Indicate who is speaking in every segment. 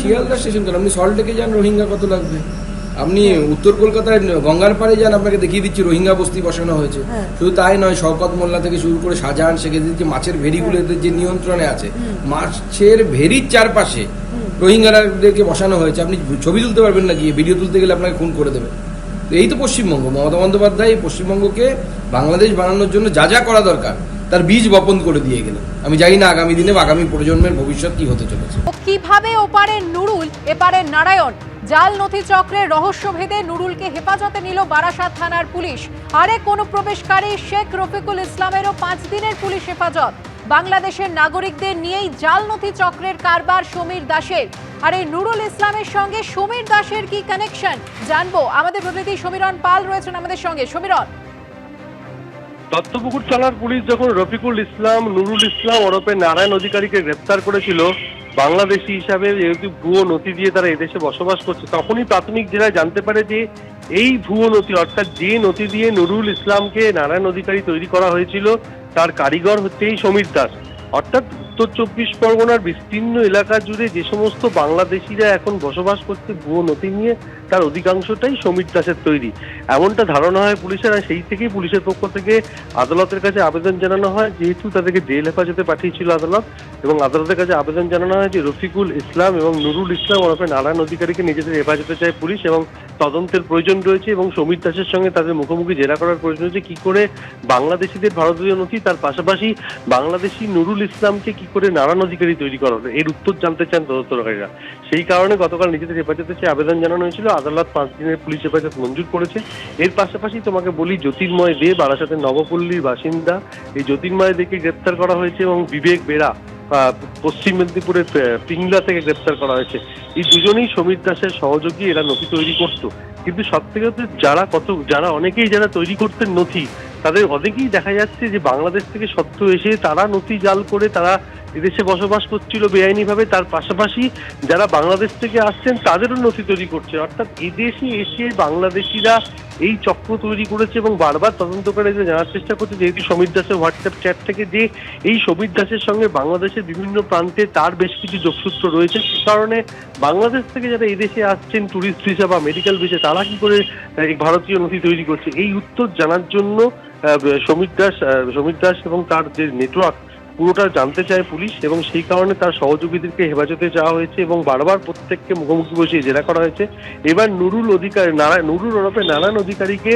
Speaker 1: Sealdah station কেন? আপনি সল্টলেকে যান রোহিঙ্গা কত লাগবে? আপনি উত্তর কলকাতায় গঙ্গার পাড়ে যান আপনাকে দেখিয়ে দিচ্ছি রোহিঙ্গা বস্তি বসানো হয়েছে।
Speaker 2: হ্যাঁ।
Speaker 1: শুধু তাই নয় শওকত মোল্লা থেকে শুরু করে শাহজাহান শেখ এদেরকে মাছের ভেরিগুলোদের যে নিয়ন্ত্রণে আছে মাছের ভেরির চারপাশে রোহিঙ্গাদেরকে বসানো হয়েছে। আপনি ছবি তুলতে পারবেন না গিয়ে ভিডিও তুলতে গেলে আপনাকে খুন করে দেবে। এই তো পশ্চিমবঙ্গ। মমতা বন্দ্যোপাধ্যায় পশ্চিমবঙ্গকে বাংলাদেশ বানানোর জন্য যা যা করা দরকার তার বীজ বপন করে দিয়ে গেলেন। আমি জানি না আগামী দিনে আগামী প্রজন্মের ভবিষ্যৎ কি হতে চলেছে।
Speaker 2: কীভাবে ওপারে নুরুল, এপারে নারায়ণ, জাল নথি চক্রের রহস্য ভেদে নুরুলকে হেফাজতে নিল বারাসাত থানার পুলিশ। আরে আরেক অনুপ্রবেশকারী শেখ রফিকুল ইসলামেরও পাঁচ দিনের পুলিশ হেফাজত। বাংলাদেশের নাগরিকদের নিয়েই জাল নথি চক্রের কারবার সমীর দাসের। আর এই নুরুল ইসলামের সঙ্গে সমীর দাসের কি কানেকশন জানব। আমাদের প্রতিনিধি সমীরণ পাল রয়েছেন আমাদের সঙ্গে। সমীরণ।
Speaker 3: দত্তপুকুর থানার পুলিশ যখন রফিকুল ইসলাম, নুরুল ইসলাম, ওরফে নারায়ণ অধিকারীকে গ্রেপ্তার করেছিল, বাংলাদেশি হিসাবে যেহেতু ভুয়ো নথি দিয়ে তারা এদেশে বসবাস করছে, তখনই প্রাথমিক জেলায় জানতে পারে যে এই ভুয়ো নথি, অর্থাৎ যে নথি দিয়ে নুরুল ইসলামকে নারায়ণ অধিকারী তৈরি করা হয়েছিল, তার কারিগর হচ্ছে এই সমীর দাস। অর্থাৎ উত্তর চব্বিশ পরগনার বিস্তীর্ণ এলাকা জুড়ে যে সমস্ত বাংলাদেশিরা এখন বসবাস করছে ভুয়ো নথি নিয়ে, তার অধিকাংশটাই সমীর দাসের তৈরি। এমনটা ধারণা হয় পুলিশের আর সেই থেকেই পুলিশের পক্ষ থেকে আদালতের কাছে আবেদন জানানো হয়, যেহেতু তাদেরকে জেল হেফাজতে পাঠিয়েছিল আদালত, এবং আদালতের কাছে আবেদন জানানো হয় যে রফিকুল ইসলাম এবং নুরুল ইসলাম ওরফে নারায়ণ অধিকারীকে নিজেদের হেফাজতে চায় পুলিশ, এবং তদন্তের প্রয়োজন রয়েছে, এবং সমীর দাসের সঙ্গে তাদের মুখোমুখি জেরা করার প্রয়োজন রয়েছে। কি করে বাংলাদেশিদের ভারতীয় নথি, তার পাশাপাশি বাংলাদেশি নুরুল ইসলামকে কি করে নারায়ণ অধিকারী তৈরি করা হলো? এর উত্তর জানতে চান তদন্তকারীরা। সেই কারণে গতকাল নিজেদের হেফাজতে চেয়ে আবেদন জানানো হয়েছিল। আদালত পাঁচ দিনের পুলিশ হেফাজত মঞ্জুর করেছে। এর পাশাপাশি তোমাকে বলি জ্যোতির্ময় দে বারাসাতের নবপল্লীর বাসিন্দা। এই জ্যোতির্ময় দেকে গ্রেপ্তার করা হয়েছে এবং বিবেক আহ, পশ্চিম মেদিনীপুরের পিংলা থেকে গ্রেপ্তার করা হয়েছে। এই দুজনেই সমীর দাসের সহযোগী এরা নথি তৈরি করতো। কিন্তু সব থেকে যারা কত যারা অনেকেই যারা তৈরি করতেন নথি তাদের অনেকেই দেখা যাচ্ছে যে বাংলাদেশ থেকে সত্য এসে তারা নথি জাল করে তারা এদেশে বসবাস করছিল বেআইনিভাবে। তার পাশাপাশি যারা বাংলাদেশ থেকে আসছেন, তাদেরও নথি তৈরি করছে। অর্থাৎ এদেশে এসে বাংলাদেশিরা এই চক্র তৈরি করেছে এবং বারবার তদন্তকারীরা জানার চেষ্টা করছে। যেহেতু সমীর দাসের হোয়াটসঅ্যাপ চ্যাট থেকে যে এই সমীর দাসের সঙ্গে বাংলাদেশের বিভিন্ন প্রান্তে তার বেশ কিছু যোগসূত্র রয়েছে, সে কারণে বাংলাদেশ থেকে যারা এদেশে আসছেন ট্যুরিস্ট ভিসা বা মেডিকেল ভিসা তারা কি করে ভারতীয় নথি তৈরি করছে? এই উত্তর জানার জন্য সমীর দাস সমীর দাস এবং তার যে নেটওয়ার্ক পুরোটা জানতে চায় পুলিশ এবং সেই কারণে তার সহযোগীদেরকে হেফাজতে যাওয়া হয়েছে এবং বারবার প্রত্যেককে মুখোমুখি বসিয়ে জেরা করা হয়েছে। এবার নুরুল অধিকারী নারায়ণ নুরুল ওরফে নারায়ণ অধিকারীকে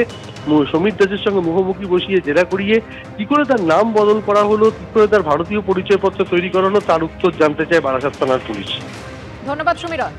Speaker 3: সমীর দাসের সঙ্গে মুখোমুখি বসিয়ে জেরা করিয়ে কি করে তার নাম বদল করা হলো, কি করে তার ভারতীয় পরিচয়পত্র তৈরি করা হলো, তার উত্তর জানতে চায় বারাসাত থানার পুলিশ।
Speaker 2: ধন্যবাদ সমীরণ